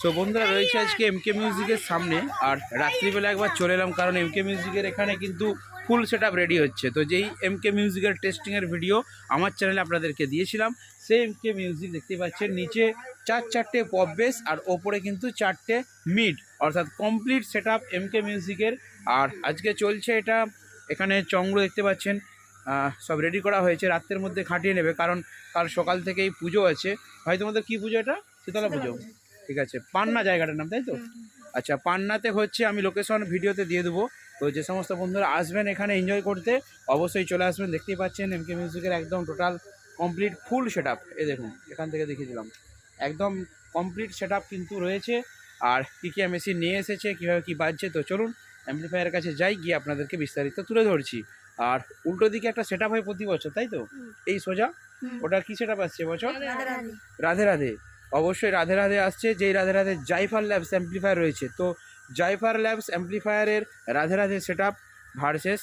So বন্ধুরা, রয়েছে আজকে এমকে মিউজিকের সামনে। আর রাত্রিবেলা একবার চলে এলাম, কারণ এমকে মিউজিকের এখানে কিন্তু ফুল সেট রেডি হচ্ছে। তো যেই এমকে মিউজিকের টেস্টিংয়ের ভিডিও আমার চ্যানেলে আপনাদেরকে দিয়েছিলাম, সেই এমকে মিউজিক দেখতে পাচ্ছেন, নিচে চার চারটে পপ বেস আর ওপরে কিন্তু চারটে মিড অর্থাৎ কমপ্লিট সেট আপ এমকে মিউজিকের আর আজকে চলছে এটা, এখানে চংগুলো দেখতে পাচ্ছেন সব রেডি করা হয়েছে, রাত্রের মধ্যে খাটিয়ে নেবে, কারণ কাল সকাল থেকেই পুজো আছে। ভাই, তোমাদের কী পুজো এটা? শীতলা পুজো। ঠিক আছে পান্না জায়গাটার নাম তাই তো? আচ্ছা পান্নাতে হচ্ছে আমি লোকেশন ভিডিওতে দিয়ে দেবো। তো যে সমস্ত বন্ধুরা আসবেন এখানে এনজয় করতে অবশ্যই চলে আসবেন দেখতেই পাচ্ছেন এমকে মিউজিকের একদম total complete full set up এই দেখুন এখান থেকে দেখিয়ে দিলাম। একদম কমপ্লিট সেট কিন্তু রয়েছে। আর কী কী মেশিন নিয়ে এসেছে কীভাবে কী বাজছে তো চলুন অ্যাম্পলিফায়ারের কাছে যাই গিয়ে আপনাদেরকে বিস্তারিত তুলে ধরছি। আর উল্টো দিকে একটা সেট হয় প্রতি বছর তাই তো? এই সোজা? ওটা কী সেট আপ আসছে এবছর রাধে রাধে। অবশ্যই রাধে রাধে আসছে, যেই রাধে রাধে জাইফার ল্যাবস অ্যাম্পলিফায়ার রয়েছে। তো জাইফার labs অ্যাম্পলিফায়ারের Radhe Radhe set up versus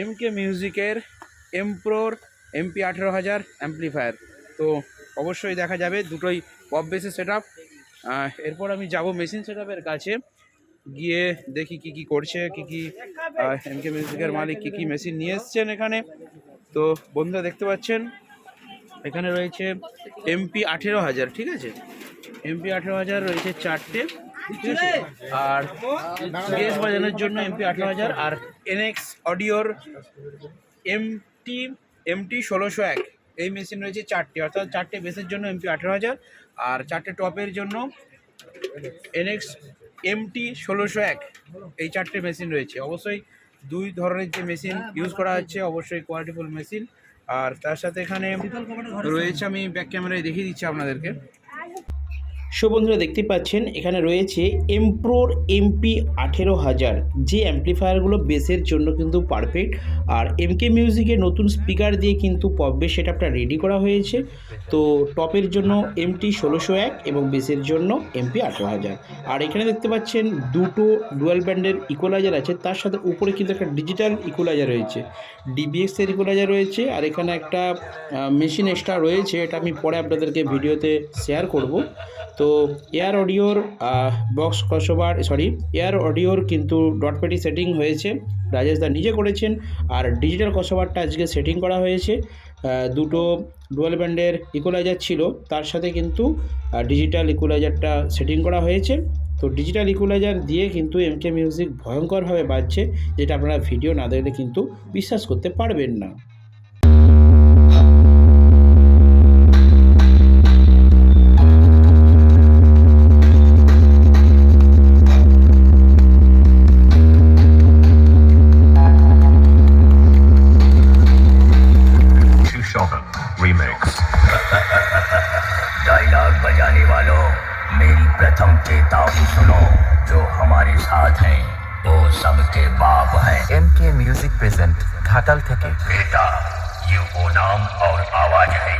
M K মিউজিকের এমপ্রোর এমপি আঠেরো হাজার অ্যাম্পলিফায়ার তো অবশ্যই দেখা যাবে, দুটোই পপ বেসের সেট আপ এরপর আমি যাব মেশিন সেট আপের কাছে। গিয়ে দেখি কি কি করছে, কি কি এম কে মিউজিকের মালিক কি কি মেশিন নিয়ে এসছেন এখানে। তো বন্ধুরা দেখতে পাচ্ছেন এখানে রয়েছে এমপি আঠেরো হাজার, ঠিক আছে? এমপি আঠেরো হাজার রয়েছে চারটে আর বেস বাজানোর জন্য এমপি আঠেরো হাজার, আর এনএক্স অডিওর এমটি এমটি ষোলোশো এক। এই মেশিন রয়েছে চারটে, অর্থাৎ চারটে বেসের জন্য এমপি আঠেরো হাজার, আর চারটে টপের জন্য এনএক্স এমটি ষোলোশো এক। এই চারটে মেশিন রয়েছে। অবশ্যই দুই ধরনের যে মেশিন ইউজ করা হচ্ছে, অবশ্যই কোয়ালিটিফুল মেশিন আর তার সাথে এখানে রয়েছে আমি ব্যাক ক্যামেরায় দেখিয়ে দিচ্ছি আপনাদেরকে। সো বন্ধুরা দেখতে পাচ্ছেন, এখানে রয়েছে এমপ্রোর এমপি আঠেরো হাজার। যে অ্যাম্পলিফায়ারগুলো বেসের জন্য কিন্তু পারফেক্ট আর এমকে মিউজিকের নতুন স্পিকার দিয়ে কিন্তু পপ বেস সেটআপটা রেডি করা হয়েছে। তো টপের জন্য এমটি ষোলোশো এক এবং বেসের জন্য এমপি আঠেরো হাজার। আর এখানে দেখতে পাচ্ছেন, দুটো ডুয়াল ব্যান্ডের ইকোলাইজার আছে। তার সাথে উপরে কিন্তু একটা ডিজিটাল ইকোলাইজার রয়েছে। ডিবিএক্স এর ইকোলাইজার রয়েছে। আর এখানে একটা মেশিন এক্সট্রা রয়েছে। এটা আমি পরে আপনাদেরকে ভিডিওতে শেয়ার করব। তো এয়ার অডিওর বক্স ক্রসওভার সরি এয়ার অডিওর কিন্তু. ডট পেটি সেটিং হয়েছে। রাজেশ দা নিজে করেছেন আর ডিজিটাল ক্রসওভারটা আজকে সেটিং করা হয়েছে। দুটো ডুয়াল ব্যান্ডের ইকুলাইজার ছিল, তার সাথে কিন্তু ডিজিটাল ইকুলাইজারটা সেটিং করা হয়েছে। তো ডিজিটাল ইকুলাইজার দিয়ে কিন্তু এমকে মিউজিক ভয়ঙ্করভাবে বাজছে, যেটা আপনারা ভিডিও না দেখলে কিন্তু বিশ্বাস করতে পারবেন না। चेतावनी सुनो, जो हमारे साथ हैं, वो सबके बाप हैं। एम के म्यूज़िक प्रेजेंट घाटल थे बेटा, ये वो नाम और आवाज़ है,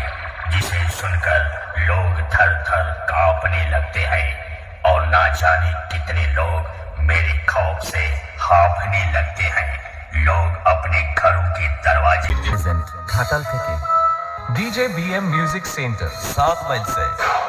जिसे सुनकर लोग थर थर कांपने लगते हैं, और ना जाने कितने लोग मेरे खौफ से हाफने लगते हैं। लोग अपने घरों के दरवाजे प्रेजेंट घाटल थे डीजे बीएम म्यूज़िक सेंटर सात मई से।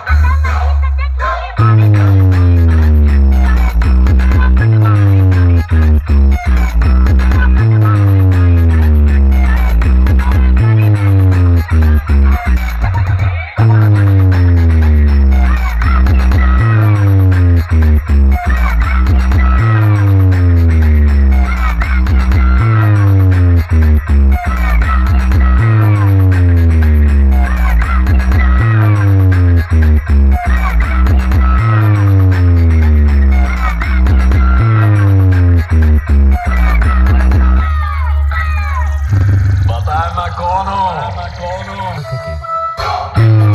Time McConnell. go McConnell.